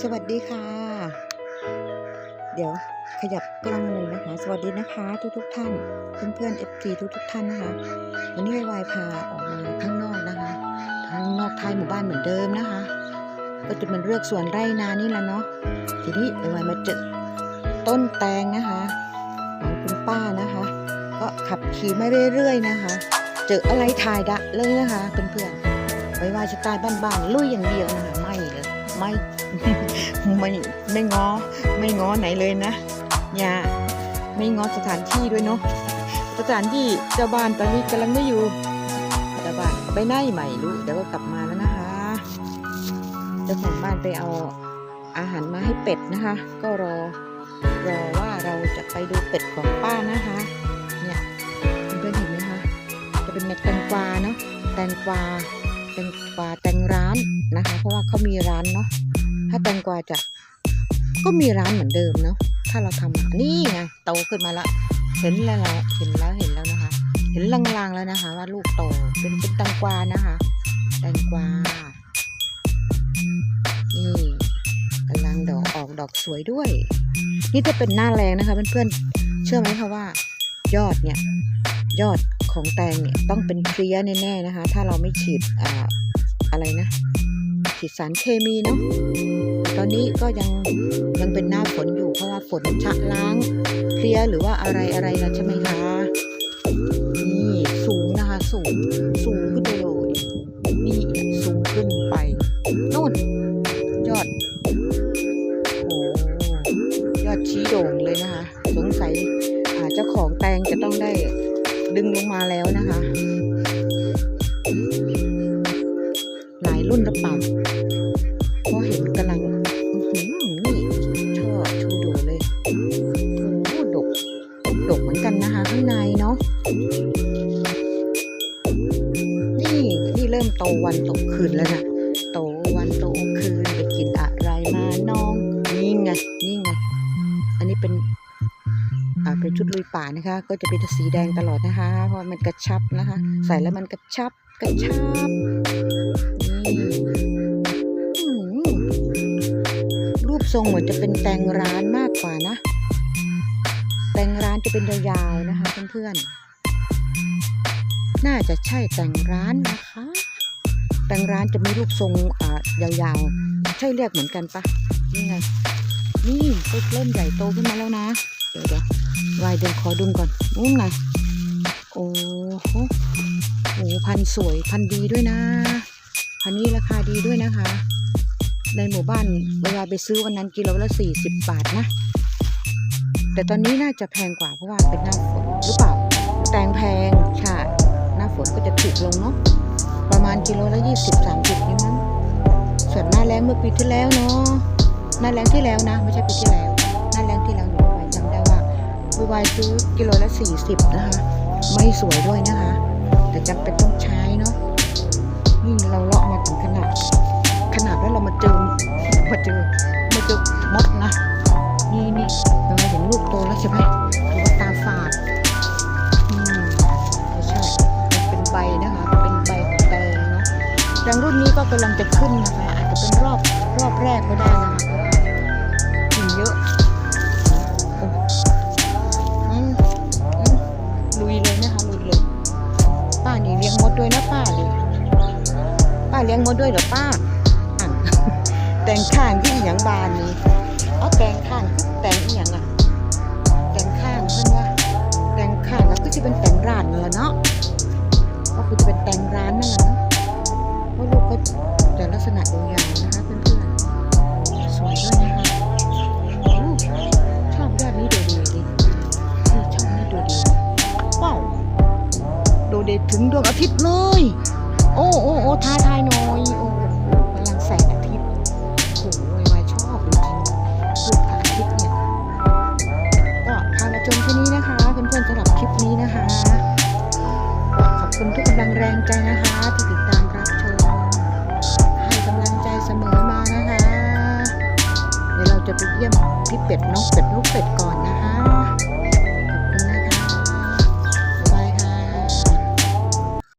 สวัสดีค่ะ เดี๋ยวขยับกล้องหนึ่งนะคะ สวัสดีนะคะ ทุกทุกท่าน เพื่อนๆ FG ทุกทุกท่านนะคะ วันนี้วายพาออกมาข้างนอกนะคะ ข้างนอกท้ายหมู่บ้านเหมือนเดิมนะคะ ก็จะเป็นเลือกสวนไร่นานี่แหละเนาะ ทีนี้วายมาเจอต้นแตงนะคะของคุณป้านะคะ ก็ขับขี่มาเรื่อยๆนะคะ เจออะไรถ่ายดะเลยนะคะเพื่อนๆไว้ว่าสไตล์บ้านๆลุยอย่างเดียวนะคะไม่ ไม่ไม่ไม่ง้อไม่ง้อไหนเลยนะ อย่าไม่ง้อสถานที่ด้วยเนาะสถานที่เจ้าบ้านตอนนี้กำลังไม่อยู่เจ้าบ้านไปไหนใหม่รู้เดี๋ยวก็กลับมาแล้วนะคะเจ้าของบ้านไปเอาอาหารมาให้เป็ดนะคะ ก็รอรอว่าเราจะไปดูเป็ดของป้านะคะเนี่ยเพื่อนเห็นไหมคะจะเป็นเม็ดแตงกวาเนาะแตงกวา แตงกวาแตงร้านนะคะ เพราะว่าเขามีร้านเนาะถ้าแตงกวาจะก็มีร้านเหมือนเดิมเนาะถ้าเราทำนี่ไงโตขึ้นมาล้วเห็นแล้วละเห็นแล้วเห็นแล้วนะคะ เห็นลางๆแล้วนะคะ ว่าลูกโตเป็นเป็นแตงกวานะคะ แตงกวานี่กำลังดอกออกดอกสวยด้วย นี่จะเป็นหน้าแรงนะคะเพื่อนๆเชื่อไหมคะว่า ยอดเนี่ย ยอด ของแตงเนี่ยต้องเป็นเพลี้ยแน่ๆนะคะ ถ้าเราไม่ฉีดอ่าอะไรนะ ฉีดสารเคมีเนาะตอนนี้ก็ยังยังเป็นหน้าฝนอยู่เพราะว่าฝนชะล้างเพลียหรือว่าอะไรอะไรนะใช่ไหมคะนี่สูงนะคะสูงสูงขึ้นไปเลยนี่สูงขึ้นไปนู่นยอดโอ้ยอดชี้โด่งเลยนะคะ สงสัยอ่าเจ้าของแตงจะต้องได้ ดึงลงมาแล้วนะคะ หลายรุ่นหรือเปล่าเพราะเห็นกำลังอื้อหือนี่ชอบชูดูเลยโอ้ดกดกเหมือนกันนะคะ ข้างในเนาะนี่นี่เริ่มโตวันโตคืนแล้วนะโตวันโตคืนไปกินอะไรมาน้องนี่ไงนี่ไงอันนี้เป็น เป็นชุดลุยป่านะคะ ก็จะเป็นสีแดงตลอดนะคะ เพราะมันกระชับนะคะ ใส่แล้วมันกระชับกระชับนี่รูปทรงเหมือนจะเป็นแตงร้านมากกว่านะ แตงร้านจะเป็นยาวๆนะคะเพื่อนๆน่าจะใช่แตงร้านนะคะแตงร้านจะมีรูปทรงอ่ายาวๆ ใช่เรียกเหมือนกันปะนี่ไง นี่ก็เริ่มใหญ่โตขึ้นมาแล้วนะ เดี๋ยวเดี๋ยว วายเดี๋ยวขอดูก่อนนู่นไงโอ้โหโอ้พันสวยพันดีด้วยนะ พันนี้ราคาดีด้วยนะคะ ในหมู่บ้านเวลาไปซื้อวันนั้นกิโลละสี่สิบบาทนะ แต่ตอนนี้น่าจะแพงกว่าเพราะว่าเป็นหน้าฝนหรือเปล่า แตงแพงใช่หน้าฝนก็จะถูกลงเนาะประมาณกิโลละยี่สิบสามสิบนี่มั้งส่วนหน้าแรงเมื่อปีที่แล้วเนาะหน้าแรงที่แล้วนะ ไม่ใช่ปีที่แล้ว หน้าแรงที่แล้ว บูวายซื้อกิโลละสี่สิบนะคะ ไม่สวยด้วยนะคะ แต่จำเป็นต้องใช้เนาะนี่เราเลาะมาถึงขนาด ขนาดว่าเรามาเจอมาเจอมาเจอมดนะ นี่นี่เราเห็นลูกโตแล้วใช่ไหมดูว่าตาฝาดอืมไม่ใช่เป็นใบนะคะ เป็นใบของแตงเนาะแตงรุ่นนี้ก็กำลังจะขึ้นนะคะ อาจจะเป็นรอบรอบแรกก็ได้นะคะ ลี้ยงมดด้วยเหรอป้า แต่งข้างที่อย่างบานนี่เอาแต่งข้างแต่งอย่างอะแต่งข้างเพื่อนว่าแต่งข้างก็คือจะเป็นแต่งร้านนั่นแหละเนาะก็คือจะเป็นแต่งร้านนั่นแหละเนาะเพราะลูกก็จะลักษณะยาวๆนะคะเพื่อนๆสวยด้วยนะคะชอบยอดนี้ดูดีดีชอบนี้ดูดีว้าวดูเด็ดถึงดวงอาทิตย์เลย โอ้โอ้โอ้ท้าทายหน่อยโอ้กำลังแสงอาทิตย์โอ้ยวายชอบจริงๆรูปพระอาทิตย์เนี่ยก็พามาชมที่นี้นะคะเพื่อนๆสำหรับคลิปนี้นะคะขอบคุณทุกกำลังแรงใจนะคะที่ติดตามรับชมให้กำลังใจเสมอมานะคะ เดี๋ยวเราจะไปเยี่ยมพี่เป็ดน้องเป็ดลูกเป็ดก่อนนะคะ